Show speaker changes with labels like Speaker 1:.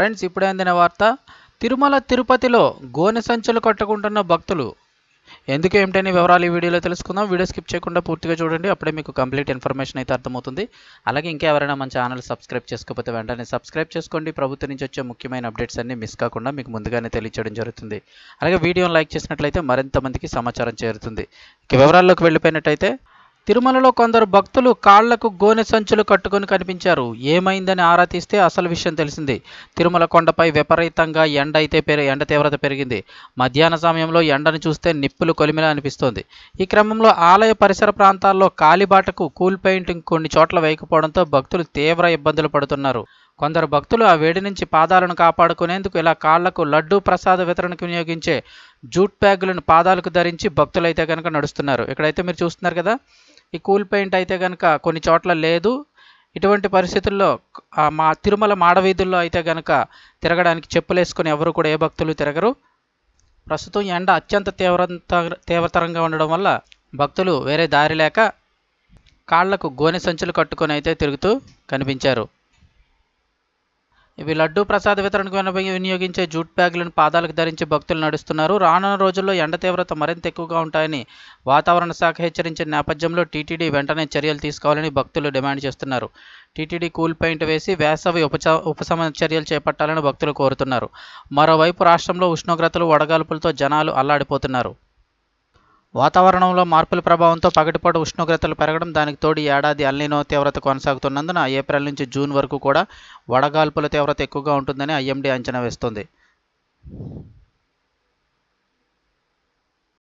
Speaker 1: Friends ఇప్పుడే అందిన వార్త తిరుమల తిరుపతిలో గోనె సంచులు కట్టుకుంటున్న భక్తులు. ఎందుకు ఏమిటని వివరాలు ఈ వీడియోలో తెలుసుకుందాం. వీడియో స్కిప్ చేయకుండా పూర్తిగా చూడండి. అప్పుడే మీకు కంప్లీట్ ఇన్ఫర్మేషన్ అయితే అర్థమవుతుంది. అలాగే ఇంకా ఎవరైనా మన ఛానల్ సబ్స్క్రైబ్ చేసుకోకపోతే వెంటనే సబ్స్క్రైబ్ చేసుకోండి. ప్రభుత్వం నుంచి వచ్చే ముఖ్యమైన అప్డేట్స్ అన్ని మిస్ కాకుండా మీకు ముందుగానే తెలియచేయడం జరుగుతుంది. అలాగే వీడియోని లైక్ చేసినట్లయితే మరింత మందికి సమాచారం చేరుతుంది. ఇక వివరాల్లోకి వెళ్ళిపోయినట్టయితే తిరుమలలో కొందరు భక్తులు కాళ్ళకు గోనె సంచులు కట్టుకొని కనిపించారు. ఏమైందని ఆరా తీస్తే అసలు విషయం తెలిసింది. తిరుమల కొండపై విపరీతంగా ఎండ అయితే పెరి ఎండ తీవ్రత పెరిగింది. మధ్యాహ్న సమయంలో ఎండను చూస్తే నిప్పులు కొలిమిలా అనిపిస్తోంది. ఈ క్రమంలో ఆలయ పరిసర ప్రాంతాల్లో కాలిబాటకు కూల్ పెయింటింగ్ కొన్ని చోట్ల వేయకపోవడంతో భక్తులు తీవ్ర ఇబ్బందులు పడుతున్నారు. కొందరు భక్తులు ఆ వేడి నుంచి పాదాలను కాపాడుకునేందుకు ఇలా కాళ్ళకు లడ్డూ ప్రసాద వితరణకు వినియోగించే జూట్ బ్యాగులను పాదాలకు ధరించి భక్తులైతే కనుక నడుస్తున్నారు. ఇక్కడైతే మీరు చూస్తున్నారు కదా ఈ కూల్ పెయింట్ అయితే కనుక కొన్ని చోట్ల లేదు. ఇటువంటి పరిస్థితుల్లో మా తిరుమల మాడవీధుల్లో అయితే కనుక తిరగడానికి చెప్పులు వేసుకొని ఎవరు కూడా ఏ భక్తులు తిరగరు. ప్రస్తుతం ఎండ అత్యంత తీవ్రంత తీవ్రతరంగా ఉండడం వల్ల భక్తులు వేరే దారి లేక కాళ్ళకు గోనె సంచులు కట్టుకొని అయితే తిరుగుతూ కనిపించారు. ఇవి లడ్డూ ప్రసాద వితరణకు వినియోగించే జూట్ బ్యాగులను పాదాలకు ధరించి భక్తులు నడుస్తున్నారు. రానున్న రోజుల్లో ఎండ తీవ్రత మరింత ఎక్కువగా ఉంటాయని వాతావరణ శాఖ హెచ్చరించిన నేపథ్యంలో టీటీడీ వెంటనే చర్యలు తీసుకోవాలని భక్తులు డిమాండ్ చేస్తున్నారు. టీటీడీ కూల్ పెయింట్ వేసి వేసవి ఉపచ ఉపశమన చర్యలు చేపట్టాలని భక్తులు కోరుతున్నారు. మరోవైపు రాష్ట్రంలో ఉష్ణోగ్రతలు వడగాల్పులతో జనాలు అల్లాడిపోతున్నారు. వాతావరణంలో మార్పుల ప్రభావంతో పగటిపూట ఉష్ణోగ్రతలు పెరగడం దానికి తోడు ఏడాది అల్లినో తీవ్రత కొనసాగుతున్నందున ఏప్రిల్ నుంచి జూన్ వరకు కూడా వడగాల్పుల తీవ్రత ఎక్కువగా ఉంటుందని ఐఎండీ అంచనా వేస్తోంది.